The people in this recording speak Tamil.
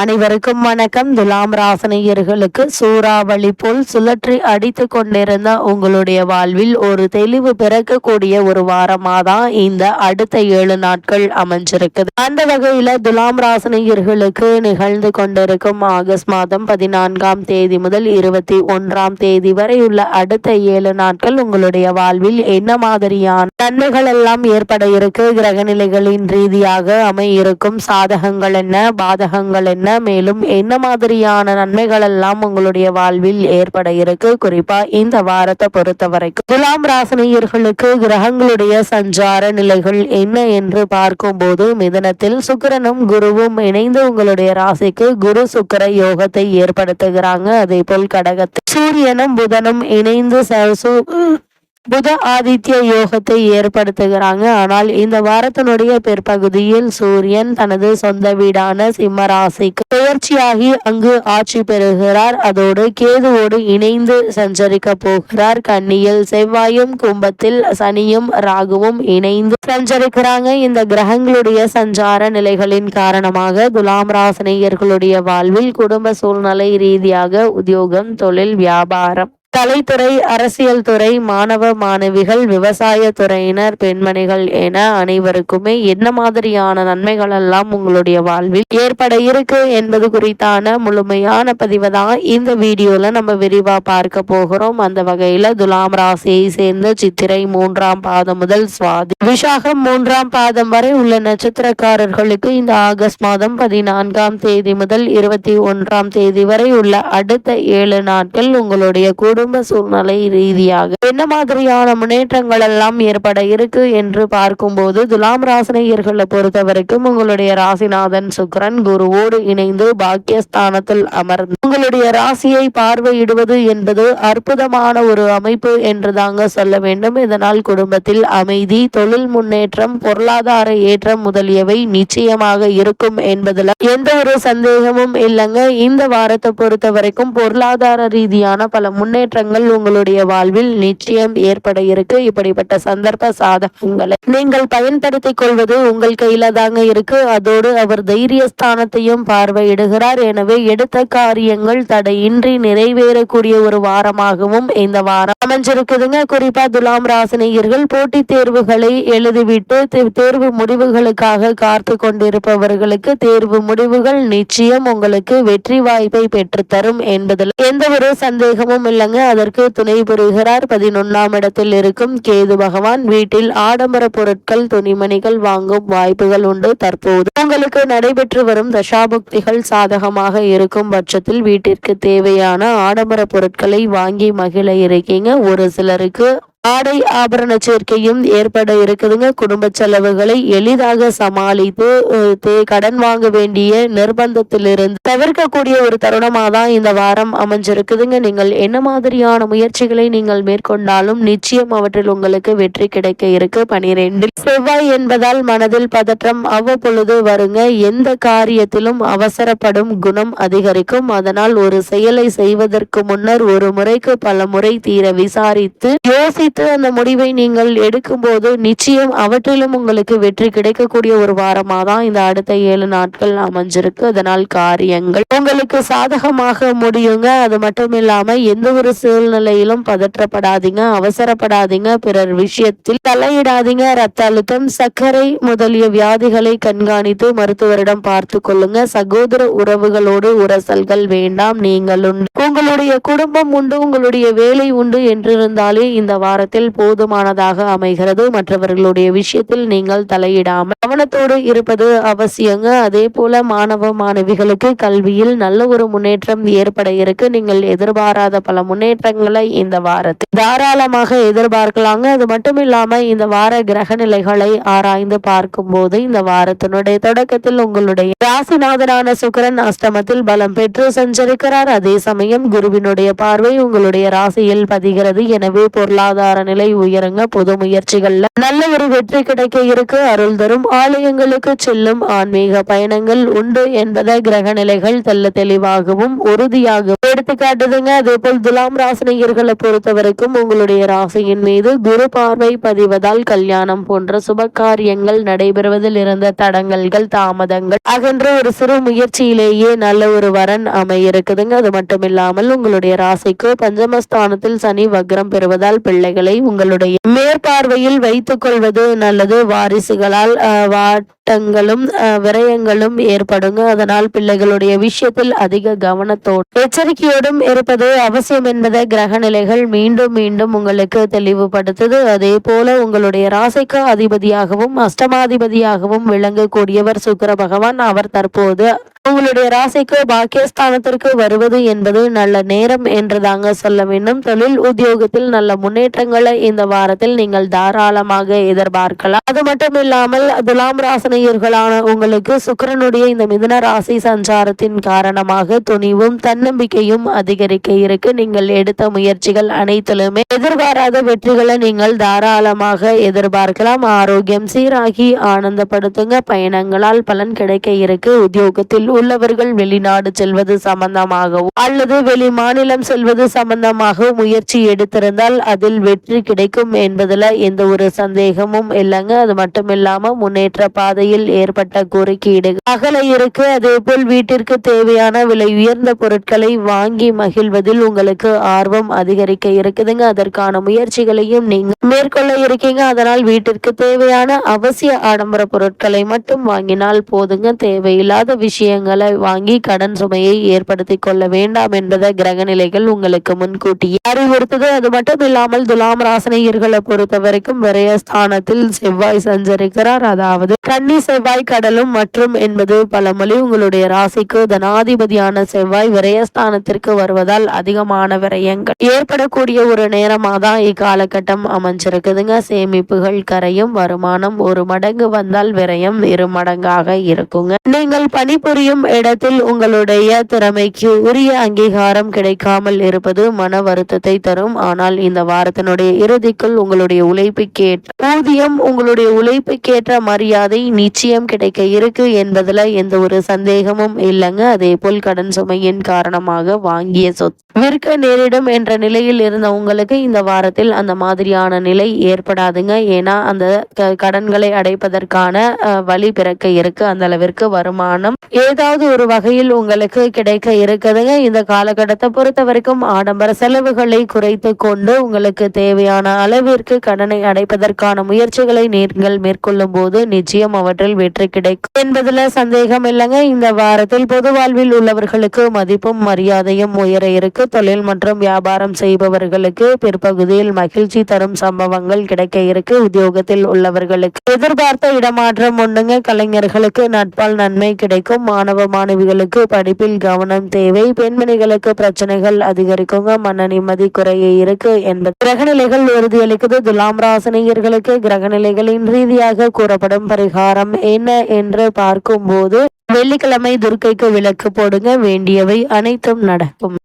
அனைவருக்கும் வணக்கம். துலாம் ராசனையர்களுக்கு சூறாவளி போல் சுழற்றி அடித்து கொண்டிருந்த உங்களுடைய வாழ்வில் ஒரு தெளிவு பிறக்கக்கூடிய ஒரு வாரமாக தான் இந்த அடுத்த ஏழு நாட்கள் அமைஞ்சிருக்குது. அந்த வகையில துலாம் ராசனையர்களுக்கு நிகழ்ந்து கொண்டிருக்கும் ஆகஸ்ட் மாதம் பதினான்காம் தேதி முதல் இருபத்தி ஒன்றாம் தேதி வரை உள்ள அடுத்த ஏழு நாட்கள் உங்களுடைய வாழ்வில் என்ன மாதிரியான நன்மைகள் எல்லாம் ஏற்பட இருக்கு? கிரகநிலைகளின் ரீதியாக அமையிருக்கும் சாதகங்கள் என்ன? பாதகங்கள் என்ன? மேலும் என்ன மாதிரியான நன்மைகள் எல்லாம் உங்களுடைய வாழ்வில் ஏற்பட இருக்கு? குறிப்பா இந்த வாரத்தை பொறுத்த வரைக்கும் துலாம் ராசினியர்களுக்கு கிரகங்களுடைய சஞ்சார நிலைகள் என்ன என்று பார்க்கும்போது மிதனத்தில் சுக்கிரனும் குருவும் இணைந்து உங்களுடைய ராசிக்கு குரு சுக்கர யோகத்தை ஏற்படுத்துகிறாங்க. அதே போல் கடகத்தில் சூரியனும் புதனும் இணைந்து புத ஆதித்ய யோகத்தை ஏற்படுத்துகிறாங்க. ஆனால் இந்த வாரத்தினுடைய பிற்பகுதியில் சூரியன் தனது சொந்த வீடான சிம்ம ராசிக்கு பெயர்ச்சியாகி அங்கு ஆட்சி பெறுகிறார். அதோடு கேதுவோடு இணைந்து சஞ்சரிக்க போகிறார். கன்னியில் செவ்வாயும் கும்பத்தில் சனியும் ராகுவும் இணைந்து சஞ்சரிக்கிறாங்க. இந்த கிரகங்களுடைய சஞ்சார நிலைகளின் காரணமாக துலாம் ராசினியர்களுடைய வாழ்வில் குடும்ப சூழ்நிலை ரீதியாக உத்தியோகம் தொழில் வியாபாரம் கலைத்துறை அரசியல் துறை மாணவ மாணவிகள் விவசாய துறையினர் பெண்மணிகள் என அனைவருக்குமே என்ன மாதிரியான நன்மைகள் எல்லாம் உங்களுடைய வாழ்வில் ஏற்பட இருக்கு என்பது குறித்தான முழுமையான பதிவை தான் இந்த வீடியோல நம்ம விரிவா பார்க்க போகிறோம். அந்த வகையில துலாம் ராசியை சேர்ந்த சித்திரை மூன்றாம் பாதம் முதல் சுவாதி விஷாகம் மூன்றாம் பாதம் வரை உள்ள நட்சத்திரக்காரர்களுக்கு இந்த ஆகஸ்ட் மாதம் பதினான்காம் தேதி முதல் இருபத்தி ஒன்றாம் தேதி வரை உள்ள அடுத்த ஏழு நாட்கள் உங்களுடைய குடும்ப சூழ்நிலை ரீதியாக என்ன மாதிரியான முன்னேற்றங்கள் எல்லாம் ஏற்பட இருக்கு என்று பார்க்கும்போது துலாம் ராசினியர்களை பொறுத்தவரைக்கும் உங்களுடைய ராசிநாதன் சுக்ரன் குருவோடு இணைந்து பாக்கியஸ்தானத்தில் அமர்ந்து உங்களுடைய ராசியை பார்வையிடுவது என்பது அற்புதமான ஒரு அமைப்பு என்று தாங்க சொல்ல வேண்டும். இதனால் குடும்பத்தில் அமைதி தொழில் முன்னேற்றம் பொருளாதார ஏற்றம் முதலியவை நிச்சயமாக இருக்கும் என்பதில் எந்த ஒரு சந்தேகமும் இல்லைங்க. இந்த வாரத்தை பொறுத்த வரைக்கும் பொருளாதார ரீதியான பல முன்னேற்றங்கள் உங்களுடைய வாழ்வில் நிச்சயம் ஏற்பட இருக்கு. இப்படிப்பட்ட சந்தர்ப்ப சாதகங்களை நீங்கள் பயன்படுத்திக் கொள்வது உங்கள் கையில தாங்க இருக்கு. அதோடு அவர் தைரிய ஸ்தானத்தையும் பார்வையிடுகிறார். எனவே எடுத்த காரியங்கள் தடையின்றி நிறைவேறக்கூடிய ஒரு வாரமாகவும் இந்த வாரம் அமைஞ்சிருக்குதுங்க. குறிப்பா துலாம் ராசினியர்கள் போட்டித் தேர்வுகளை எழுதிவிட்டு தேர்வு முடிவுகளுக்காக காத்து கொண்டிருப்பவர்களுக்கு தேர்வு முடிவுகள் நிச்சயம் உங்களுக்கு வெற்றி வாய்ப்பை பெற்றுத்தரும் என்பதில் எந்த ஒரு சந்தேகமும் இல்லைங்க. அதற்கு துணை புரிகிறார். பதினொன்னாம் இடத்தில் இருக்கும் கேது பகவான். வீட்டில் ஆடம்பர பொருட்கள் துணிமணிகள் வாங்கும் வாய்ப்புகள் உண்டு. தற்போது உங்களுக்கு நடைபெற்று வரும் தசாபுக்திகள் சாதகமாக இருக்கும் பட்சத்தில் வீட்டிற்கு தேவையான ஆடம்பர பொருட்களை வாங்கி மகிழ இருக்கீங்க. ஒரு சிலருக்கு ஆடை ஆபரண சேர்க்கையும் ஏற்பட இருக்குதுங்க. குடும்ப செலவுகளை எளிதாக சமாளித்து கடன் வாங்க வேண்டிய நிர்பந்தத்திலிருந்து தவிர்க்கக்கூடிய ஒரு தருணமாக தான் இந்த வாரம் அமைஞ்சிருக்குதுங்க. நீங்கள் என்ன மாதிரியான முயற்சிகளை நீங்கள் மேற்கொண்டாலும் நிச்சயம் அவற்றில் உங்களுக்கு வெற்றி கிடைக்க இருக்கு. பனிரெண்டில் செவ்வாய் என்பதால் மனதில் பதற்றம் அவ்வப்பொழுது வருங்க. எந்த காரியத்திலும் அவசரப்படும் குணம் அதிகரிக்கும். அதனால் ஒரு செயலை செய்வதற்கு முன்னர் ஒரு முறைக்கு பல முறை தீர விசாரித்து யோசித்து அந்த முடிவை நீங்கள் எடுக்கும்போது நிச்சயம் அவற்றிலும் உங்களுக்கு வெற்றி கிடைக்கக்கூடிய ஒரு வாரமாக தான் இந்த அடுத்த ஏழு நாட்கள் அமைஞ்சிருக்கு. அதனால் காரியங்கள் உங்களுக்கு சாதகமாக முடியுங்க. அது மட்டும் இல்லாம எந்த ஒரு சூழ்நிலையிலும் பதற்றப்படாதீங்க அவசரப்படாதீங்க. பிறர் விஷயத்தில் தலையிடாதீங்க. ரத்த அழுத்தம் சர்க்கரை முதலிய வியாதிகளை கண்காணித்து மருத்துவரிடம் பார்த்து கொள்ளுங்க. சகோதர உறவுகளோடு உரசல்கள் வேண்டாம். நீங்கள் உண்டு. உங்களுடைய குடும்பம் உண்டு உங்களுடைய வேலை உண்டு என்றிருந்தாலே இந்த வாரம் விவகாரத்தில் போதுமானதாக அமைகிறது. மற்றவர்களுடைய விஷயத்தில் நீங்கள் தலையிடாமல் கவனத்தோடு இருப்பது அவசியங்க. அதே போல மாணவ மாணவிகளுக்கு கல்வியில் நல்ல ஒரு முன்னேற்றம் ஏற்பட இருக்கு. நீங்கள் எதிர்பாராத பல முன்னேற்றங்களை இந்த வாரத்தில் தாராளமாக எதிர்பார்க்கலாங்க. அது மட்டும் இல்லாம இந்த வார கிரக நிலைகளை ஆராய்ந்து பார்க்கும் போது இந்த வாரத்தினுடைய தொடக்கத்தில் உங்களுடைய ராசிநாதனான சுக்கிரன் அஷ்டமத்தில் பலம் பெற்று சஞ்சரிக்கிறார். அதே சமயம் குருவினுடைய பார்வை உங்களுடைய ராசியில் பதிகிறது. எனவே பொருளாதார பொருளாதார நிலை உயருங்க புது முயற்சிகள்ல நல்ல ஒரு வெற்றி கிடைக்க இருக்கு. அருள் தரும் ஆலயங்களுக்கு செல்லும் ஆன்மீக பயணங்கள் உண்டு என்பதை கிரக நிலைகள் தெல்ல தெளிவாகவும் உறுதியாகவும் எடுத்துக்காட்டுதுங்க. அதே போல் துலாம் ராசினியர்களை பொறுத்தவரைக்கும் உங்களுடைய ராசியின் மீது குரு பார்வை பதிவதால் கல்யாணம் போன்ற சுப காரியங்கள் நடைபெறுவதில் இருந்த தடங்கல்கள் தாமதங்கள் அகன்ற ஒரு சிறு முயற்சியிலேயே நல்ல ஒரு வரன் அமைய இருக்குதுங்க அது மட்டும் இல்லாமல் உங்களுடைய ராசிக்கு பஞ்சமஸ்தானத்தில் சனி வக்ரம் பெறுவதால் பிள்ளைகள் உங்களுடைய மேற்பார்வையில் வைத்துக் கொள்வது நல்லது. வாரிசுகளால் வாட்டங்களும் விரயங்களும் ஏற்படுங்க. அதனால் பிள்ளைகளுடைய விஷயத்தில் அதிக கவனத்தோடு எச்சரிக்கையோடும் இருப்பது அவசியம் என்பதை கிரக நிலைகள் மீண்டும் மீண்டும் உங்களுக்கு தெளிவுபடுத்துது. அதே போல உங்களுடைய ராசிக்கு அதிபதியாகவும் அஷ்டமாதிபதியாகவும் விளங்கக்கூடியவர் சுக்கர பகவான். அவர் தற்போது உங்களுடைய ராசிக்கு பாக்கியஸ்தானத்திற்கு வருவது என்பது நல்ல நேரம் என்று தாங்க சொல்ல வேண்டும். தொழில் உத்தியோகத்தில் நல்ல முன்னேற்றங்களை இந்த வாரத்தில் நீங்கள் தாராளமாக எதிர்பார்க்கலாம். அது மட்டும் இல்லாமல் துலாம் ராசனையர்களான உங்களுக்கு சுக்கரனுடைய இந்த மிதுன ராசி சஞ்சாரத்தின் காரணமாக துணிவும் தன்னம்பிக்கையும் அதிகரிக்க இருக்கு. நீங்கள் எடுத்த முயற்சிகள் அனைத்திலுமே எதிர்பாராத வெற்றிகளை நீங்கள் தாராளமாக எதிர்பார்க்கலாம். ஆரோக்கியம் சீராகி ஆனந்தப்படுத்துங்க. பயணங்களால் பலன் கிடைக்க இருக்கு. உத்தியோகத்தில் உள்ளவர்கள் வெளிநாடு செல்வது சம்பந்தமாகவும் அல்லது வெளி மாநிலம் செல்வது சம்பந்தமாக முயற்சி எடுத்திருந்தால் அதில் வெற்றி கிடைக்கும் என்பதுல எந்த ஒரு சந்தேகமும் இல்லைங்க. அது மட்டும் இல்லாம முன்னேற்ற பாதையில் ஏற்பட்ட குறுக்கீடு. அகல இருக்கு அதே போல் வீட்டிற்கு தேவையான விலை உயர்ந்த பொருட்களை வாங்கி மகிழ்வதில் உங்களுக்கு ஆர்வம் அதிகரிக்க இருக்குதுங்க. அதற்கான முயற்சிகளையும் நீங்க மேற்கொள்ள இருக்கீங்க. அதனால் வீட்டிற்கு தேவையான அவசிய ஆடம்பர பொருட்களை மட்டும் வாங்கினால் போதுங்க. தேவையில்லாத விஷயங்கள் விஷயங்களை வாங்கி கடன் சுமையை ஏற்படுத்தி கொள்ள வேண்டாம் என்பதை கிரக நிலைகள் உங்களுக்கு முன்கூட்டியே அறிவுறுத்தது. அது மட்டும் இல்லாமல் துலாம் ராசனையர்களை பொறுத்த வரைக்கும் விரயஸ்தானத்தில் செவ்வாய் சஞ்சரிக்கிறார். அதாவது கன்னி செவ்வாய் கடலும் மற்றும் என்பது பலமொழி உங்களுடைய ராசிக்கு தனாதிபதியான செவ்வாய் விரயஸ்தானத்திற்கு வருவதால் அதிகமான விரயங்கள் ஏற்படக்கூடிய ஒரு நேரமாக தான் இக்காலகட்டம் அமைஞ்சிருக்குதுங்க. சேமிப்புகள் கரையும் வருமானம் ஒரு மடங்கு வந்தால் விரயம் இரு மடங்காக இருக்குங்க. நீங்கள் பணிபுரியும் செய்யும் இடத்தில் உங்களுடைய திறமைக்கு உரிய அங்கீகாரம் கிடைக்காமல் இருப்பது மன வருத்தத்தை தரும். ஆனால் இந்த வாரத்தினுடைய இறுதிக்குள் உங்களுடைய உழைப்புக்கேற்ற ஊதியம் உங்களுடைய உழைப்புக்கேற்ற மரியாதை நிச்சயம் கிடைக்க இருக்கு என்பதுல எந்த ஒரு சந்தேகமும் இல்லைங்க. அதே போல் கடன் சுமையின் காரணமாக வாங்கிய சொத்து விற்க நேரிடும் என்ற நிலையில் இருந்த உங்களுக்கு இந்த வாரத்தில் அந்த மாதிரியான நிலை ஏற்படாதுங்க. ஏன்னா அந்த கடன்களை அடைப்பதற்கான வழி பிறக்க இருக்கு. அந்த அளவிற்கு வருமானம் ஏதோ ஏதாவது ஒரு வகையில் உங்களுக்கு கிடைக்க இருக்குதுங்க. இந்த காலகட்டத்தை பொறுத்த வரைக்கும் ஆடம்பர செலவுகளை குறைத்து கொண்டு உங்களுக்கு தேவையான அளவிற்கு கடனை அடைப்பதற்கான முயற்சிகளை நீங்கள் மேற்கொள்ளும் போது நிச்சயம் அவற்றில் வெற்றி கிடைக்கும் என்பதுல சந்தேகம் இல்லைங்க. இந்த வாரத்தில் பொது வாழ்வில் உள்ளவர்களுக்கு மதிப்பும் மரியாதையும் உயர இருக்கு. தொழில் மற்றும் வியாபாரம் செய்பவர்களுக்கு பிற்பகுதியில் மகிழ்ச்சி தரும் சம்பவங்கள் கிடைக்க இருக்கு. உத்தியோகத்தில் உள்ளவர்களுக்கு எதிர்பார்த்த இடமாற்றம் ஒண்ணுங்க கலைஞர்களுக்கு நட்பால் நன்மை கிடைக்கும். மாணவ மாணவ மாணவிகளுக்கு படிப்பில் கவனம் தேவை. பெண்மணிகளுக்கு பிரச்சனைகள் அதிகரிக்குங்க. மன நிம்மதி குறைய இருக்கு என்பது. கிரகநிலைகள் உறுதியளிக்குது. துலாம் ராசனியர்களுக்கு கிரகநிலைகளின் ரீதியாக கூறப்படும் பரிகாரம் என்ன என்று பார்க்கும் போது வெள்ளிக்கிழமை துர்க்கைக்கு விளக்கு போடுங்க. வேண்டியவை அனைத்தும் நடக்கும்.